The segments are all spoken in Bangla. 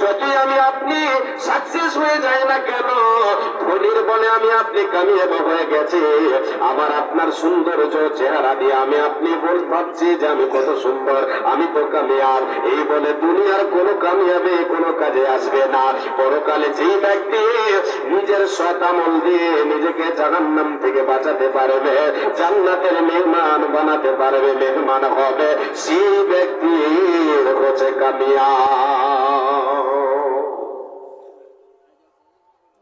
যতই আমি আপনি সাকসেস হয়ে যাই না কেন, ধনির বলে আমি আপনি কামিয়াব হয়ে গেছি। আবার আপনার সৌন্দর্য চেহারা দিয়ে আমি আপনি বল ভাবছি যে আমি কত সুন্দর, আমি তো কামিয়াব। এই বলে দুনিয়ার কোনো কামিয়াবে কোনো কাজে আসবে না। পরকালে যেই ব্যক্তি নিজের আমল দিয়ে নিজেকে জাহান্নাম থেকে বাঁচাতে পারবে, জান্নাতের মেহমান বানাতে পারবে, মেহমান হবে, সেই ব্যক্তি হচ্ছে কামিয়াব।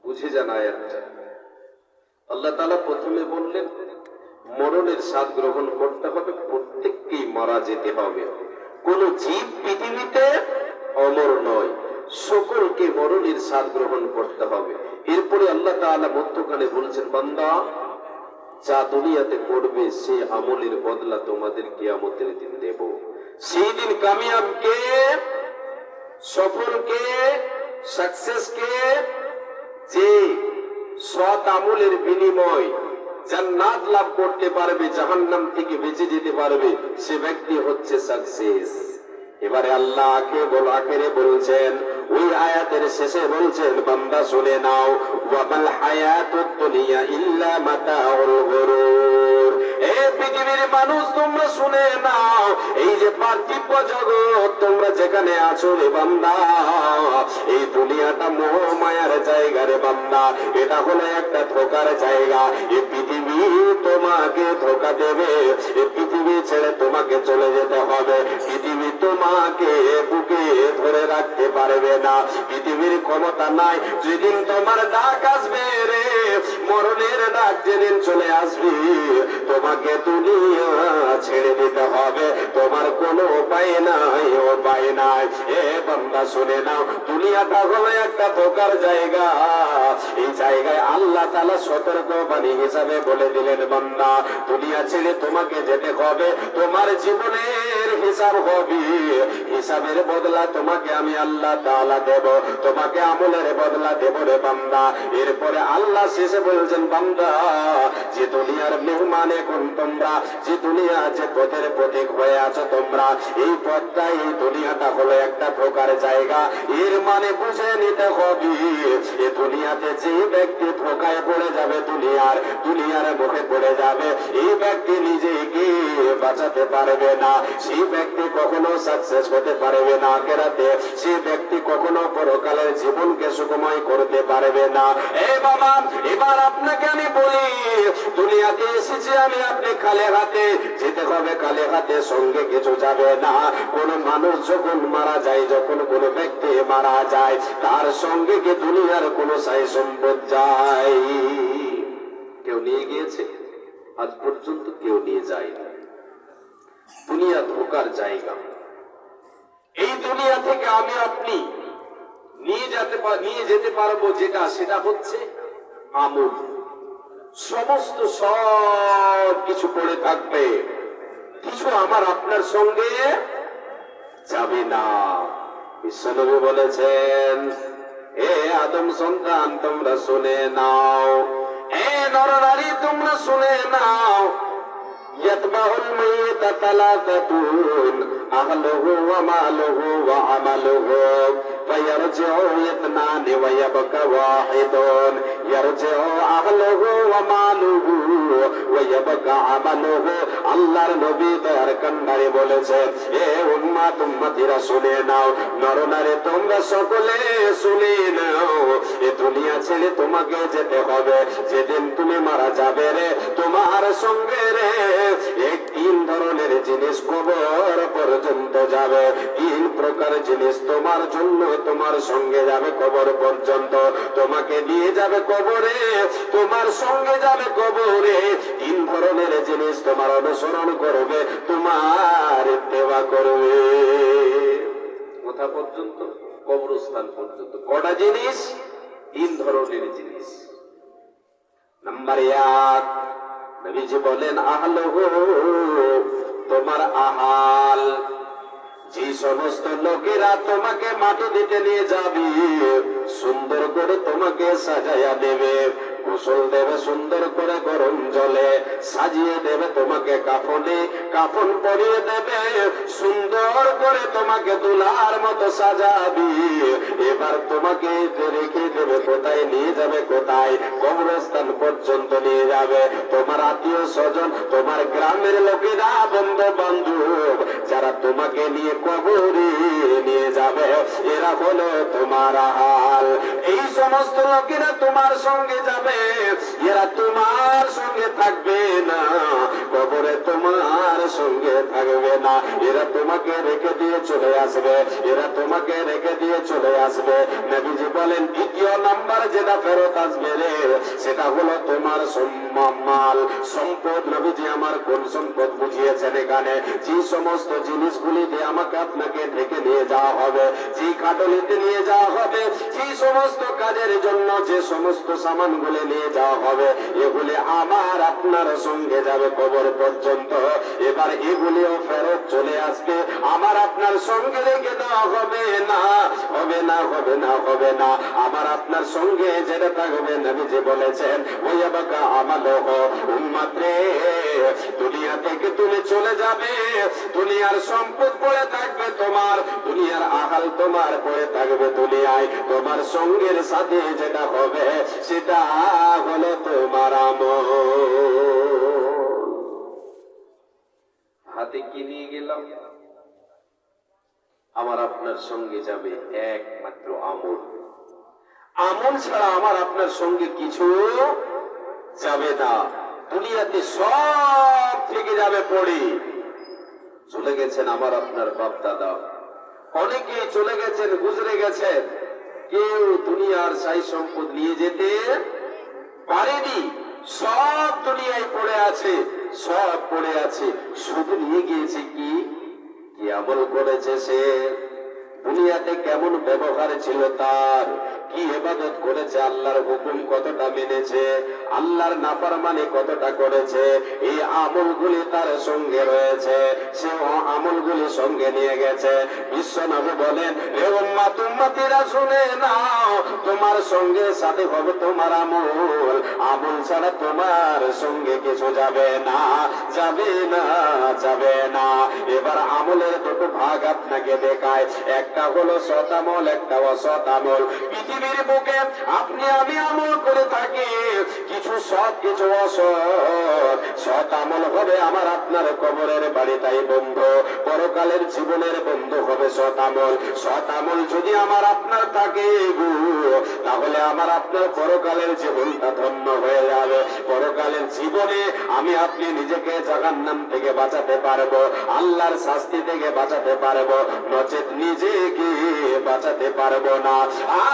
বুঝে যান আয়াতটা আল্লাহ তালা প্রথমে বললেন, মরণের স্বাদ গ্রহণ করতে হবে, প্রত্যেককেই মারা যেতে হবে। কোন জীব পৃথিবীতে অমর নয়, সকলকে মরণের স্বাদ গ্রহণ করতে হবে। এরপরে আল্লাহ তাআলা মধ্যখানে বলছেন, বান্দা, যা দুনিয়াতে করবে, সে আমলের বদলা তোমাদের কিয়ামতের দিন দেব। সেই দিন কামিয়াব কে সফল কে সাকসেস কে যে সৎ আমলের বিনিময় জান্নাত লাভ করতে পারবে, জাহান্নাম থেকে বেঁচে যেতে পারবে, সে ব্যক্তি হচ্ছে সাকসেস এবারে আল্লাহ আখে বল, আখেরে বলছেন, ওই আয়াতের শেষে বলছেন, বান্দা শুনে নাও ওয়ামাল হায়াতুদ দুনিয়া ইল্লা মাতাউল গুরুর পৃথিবীর মানুষ তোমরা শুনে নাও। এই যে পার্থিব জগৎ, তোমরা যেখানে আছো রে বান্দা। এই দুনিয়াটা মোহ মায়ার জায়গা রে বান্দা। এটা হলো একটা ধোকার জায়গা। এ পৃথিবী তোমাকে ধোকা দেবে। পারবে না। পৃথিবীর ক্ষমতা নাই, যেদিন তোমার ডাক আসবে রে, মরণের ডাক যেদিন চলে আসবে, তোমাকে দুনিয়া ছেড়ে দিতে হবে। তোমার কোনো উপায় নাই উপায় নাই। এ বান্দা, শুনে নাও, দুনিয়াটা হলো একটা ধোকার জায়গা। এই জায়গায় আল্লাহ তালা সতর্ক বাণী হিসাবে বলে দিলেন, বান্দা, দুনিয়া ছেড়ে তোমাকে যেতে হবে। তোমার জীবনের হিসাব হবে। হিসাবের বদলা তোমাকে আমি আল্লাহ তাআলা দেব, তোমাকে আমলের বদলা দেব রে বান্দা। এরপরে আল্লাহ শেষে বলছেন, বান্দা, যে দুনিয়ার মেহমান এখন তোমরা? যে দুনিয়া যে পথের প্রতীক হয়ে আছো তোমরা। এই পথটা, এই দুনিয়াটা হলো একটা ধোকার জায়গা। এর মানে বুঝে নিতে হবে, এ দুনিয়াতে যে ব্যক্তি ধোকায় পড়ে যাবে, দুনিয়ার দুনিয়ার মুখে পড়ে যাবে, এই ব্যক্তি নিজেকে বাঁচাতে পারবে না। সেই ব্যক্তি কখনো সাকসেস হতে পারবে না কেরাতে সেই ব্যক্তি কখনো পরকালের জীবনকে সুখময় করতে পারবে না। এ বাবা, এবার আপনাকে আমি বলি, দুনিয়াতে এসেছি আমি আপনি খালে হাতে, যেতে হবে খালে হাতে, সঙ্গে কিছু যাবে না। কোন মানুষ যখন মারা যায়, যখন কোন ব্যক্তি মারা যায়, তার সঙ্গে কি দুনিয়ার কোন সাই সম্পদ যায়? কেউ নিয়ে গিয়েছে? আজ পর্যন্ত কেউ নিয়ে যায়নি। দুনিয়া ধোকার জায়গা। দুনিয়া থেকে আমি আপনি। নিয়ে যেতে নিয়ে যেতে পারব যেটা, সেটা হচ্ছে আমল। সমস্ত সব কিছু পড়ে থাকবে। কিছু আমার আপনার সঙ্গে যাবে না। বিশ্বনবী বলেছেন, এ আদম সন্তান, তোমরা শুনে নাও। এ নরনারী, তোমরা শুনে নাও। يتبع الميت ثلاثة أهله وماله وعمله فيرجع اثنان ويبقى واحد يرجع أهله وماله ويبقى عمله আল্লাহর নবী দয়ার কান্নারে বলেছে, এ উম্মা তুম্মাতিরা শুনে নাও, নরনারে তোমরা সকলে শুনে নাও, এ দুনিয়া ছেড়ে তোমাকে যেতে হবে, যেদিন তুমি মারা যাবে রে, তোমার সঙ্গে রে এক তিন ধরনের জিনিস কবর পর্যন্ত যাবে। তিন প্রকার জিনিস তোমার জন্য, তোমার সঙ্গে যাবে কবর পর্যন্ত। তোমাকে নিয়ে যাবে কবরে, তোমার সঙ্গে যাবে কবরে। তিন ধরনের জিনিস তোমার অনুসরণ করবে, তোমার দেওয়া করবে। কোথা পর্যন্ত? কবরস্থান পর্যন্ত। কটা জিনিস? তিন ধরনের জিনিস। নাম্বার এক, নবীজি বলেন, আহলহ তোমার আহাল। যে সমস্ত লোকেরা তোমাকে মাটি দিতে নিয়ে যাবি, সুন্দর করে তোমাকে সাজাইয়া দেবে। গোসল দেবে সুন্দর করে গরম জলে, সাজিয়ে দেবে তোমাকে কাফনে, কাফন পরিয়ে দেবে, সুন্দর করে তোমাকে দুলার মতো সাজাবি। এবার তোমাকে রেখে দেবে, কোথায় নিয়ে যাবে, কোথায় কবরস্থান পর্যন্ত নিয়ে যাবে? তোমার আত্মীয় স্বজন, তোমার গ্রামের লোকেরা বন্ধু বান্ধব যারা তোমাকে নিয়ে কবরে নিয়ে যাবে, এরা হলো তোমার হাল এই সমস্ত লোকেরা তোমার সঙ্গে যাবে। এরা তোমার সঙ্গে থাকবে না। কবরে তোমার সঙ্গে থাকবে না। এরা তোমাকে রেখে দিয়ে চলে আসবে। এরা তোমাকে রেখে দিয়ে চলে আসবে। নবীজি বলেন, দ্বিতীয় নাম্বার যেটা ফেরত আসবে রে, সেটা হলো তোমার সম্মাল সম্পদ নবীজি আমার কোন সম্পদ বুঝিয়েছেন এখানে? যে সমস্ত জিনিসগুলি দিয়ে আমাকে আপনাকে ঢেকে নিয়ে যাওয়া হবে, যে খাটলিতে নিয়ে যাওয়া হবে, যে সমস্ত কাজের জন্য যে সমস্ত সামানগুলি নিয়ে যাওয়া হবে। এগুলি আমার, আপনার সঙ্গে যাবে কবর পর্যন্ত। এবার এগুলিও ফেরত চলে আসবে। আমার, আপনার সঙ্গে রেখে দেওয়া হবে না। হবে না হবে না হবে না। আমার, আপনার সঙ্গে যেটা থাকবে, নবী যে বলেছেন ওই বাকা আমাল উম্মাত্রে দুনিয়া থেকে তুমি চলে যাবে। দুনিয়ার সম্পদ পড়ে থাকবে তোমার, দুনিয়ার আহাল তোমার পড়ে থাকবে দুনিয়ায়। তোমার সঙ্গের সাথে যেটা হবে, সেটা হলো তোমার হাতে কি নিয়ে গেলাম? আমার আপনার সঙ্গে যাবে একমাত্র আমল। আমল ছাড়া আমার আপনার সঙ্গে কিছু যাবে না। দুনিয়াতে সব থেকে যাবে পড়ে। চলে গেছেন আমার আপনার বাপ দাদা অনেকে চলে গেছেন, গুজরে গেছেন। কেউ দুনিয়ার সাই সম্পদ নিয়ে যেতে পারেনি। সব দুনিয়ায় পড়ে আছে, সব পড়ে আছে। শুধু নিয়ে গিয়েছে কি? কি আমল করেছে সে? দুনিয়াতে কেমন ব্যবহার ছিল তার? কি হেফাজত করেছে আল্লাহর হুকুম কতটা মেনেছে? আল্লাহর নাফরমানি কতটা করেছে? এই আমলগুলি তার সঙ্গে রয়েছে। সে আমলগুলি সঙ্গে নিয়ে গেছে। বিশ্বনবী বলেন, হে উম্মাত, উম্মতিরা শুনে নাও, তোমার সঙ্গে সাথে হবে তোমার আমল। আমল ছাড়া তোমার সঙ্গে কিছু যাবে না যাবে না যাবে না। এবার আমলের দুটো ভাগ আপনাকে দেখায়। একটা হলো সৎ আমল, একটা অসৎ আমল। পৃথিবীর বুকে আপনি আমি আমল করে থাকি কিছু সৎ কিছু অসৎ। সৎ আমল হবে আমার আপনার কবরের বাড়ি, তাই বন্ধু, পরকালের জীবনের বন্ধু হবে সৎ আমল যদি আমার আপনার থাকে তাহলে আমার আপনার পরকালের জীবনটা ধন্য হয়ে যাবে। পরকালের জীবনে আমি আপনি নিজেকে জাহান্নাম থেকে বাঁচাতে পারব, আল্লাহর শাস্তি থেকে বাঁচাতে পারব, নচেত নিজেকে বাঁচাতে পারব না।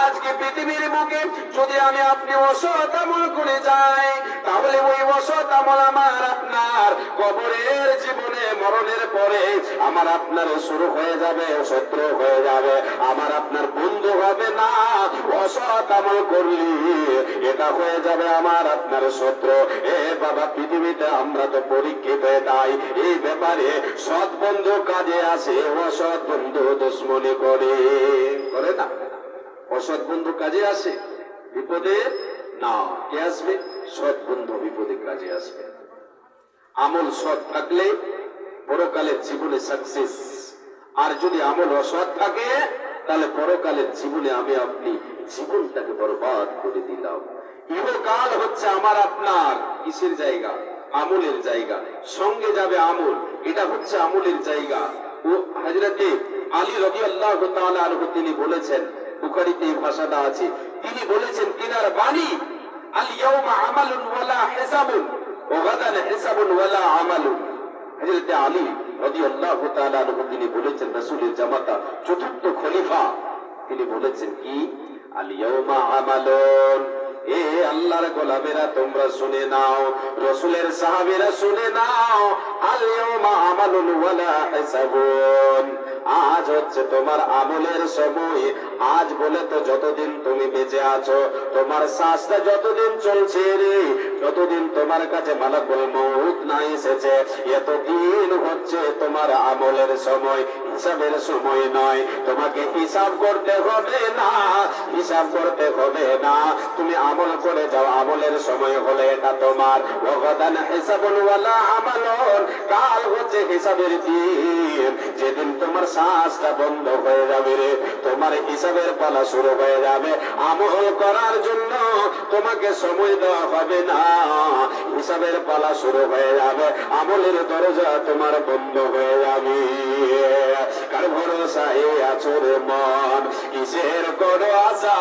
আজকে পৃথিবীর বুকে যদি আমি আপনি অসৎ আমল করে যাই, তাহলে ওই অসৎ আমল আমার আপনার কবরের জীবনে, মরণের পরে আমার আপনার শুরু হয়ে যাবে শত্রু হয়ে যাবে। আমার আপনার বন্ধু হবে না। অসৎ আমল করলি, এটা হয়ে যাবে আমার আপনার শত্রু। এ বাবা, পৃথিবীতে আমরা তো পরীক্ষিত তাই। এই ব্যাপারে সৎ বন্ধু কাজে আসে, অসৎ বন্ধু দুশ্মনী করে। করে না। অসৎ বন্ধু কাজে আসে, বিপদে না। কে আসবে? সৎ বন্ধু বিপদে কাজে আসবে। আমল সৎ থাকলে পরকালের জীবনে সাকসেস আর যদি আমল অসৎ থাকে, তাহলে পরকালের জীবনে আমি আপনি জীবনটাকে বরবাদ করে দিলাম। ইহকাল হচ্ছে আমার আপনার কিসের জায়গা? আমলের জায়গা। সঙ্গে যাবে আমল। এটা হচ্ছে আমলের জায়গা। ও হাজরাতে আলী রবি আল্লাহ তিনি বলেছেন, বুখারিতে এই ভাষাটা আছে, তিনি বলেছেন তিনার বাণী, আল ইয়াউমা আমালুন হিসাবুন হিসাবুন ওয়ালা আমালুন। হযরত আলী রাদিয়াল্লাহু আনহু, তিনি বলেছেন, রসুলের জামাতা চতুর্থ খলিফা। তিনি বলেছেন কি? আল ইয়াউমা আমালুন। এ আল্লাহর গোলামেরা, তোমরা শুনে নাও। রসুলের সাহাবীরা শুনে নাও। আজ হচ্ছে তোমার আমলের সময়। আজ বলে তো যতদিন তুমি বেঁচে আছো, তোমার শ্বাসটা যতদিন চলছে রে, যতদিন তোমার কাছে মালাকুল মৌত না এসেছে, এতদিন হচ্ছে তোমার আমলের সময়, হিসাবের সময় নয়। তোমাকে হিসাব করতে হবে না, হিসাব করতে হবে না। তুমি আমল করে যাও, আমলের সময় হলে এটা তোমার। ওগাদান হিসাবুল ওয়ালা আমালন, কাল হচ্ছে হিসাবের দিন। যেদিন তোমার শ্বাসটা বন্ধ হয়ে যাবে রে। তোমার হিসাবের পালা শুরু হয়ে যাবে। আমল করার জন্য তোমাকে সময় দেওয়া হবে না। হিসাবের পালা শুরু হয়ে যাবে। আমলের দরজা তোমার বন্ধ হয়ে যাবে। কার ভরসায় আছো রে মন? কিসের করো আশা?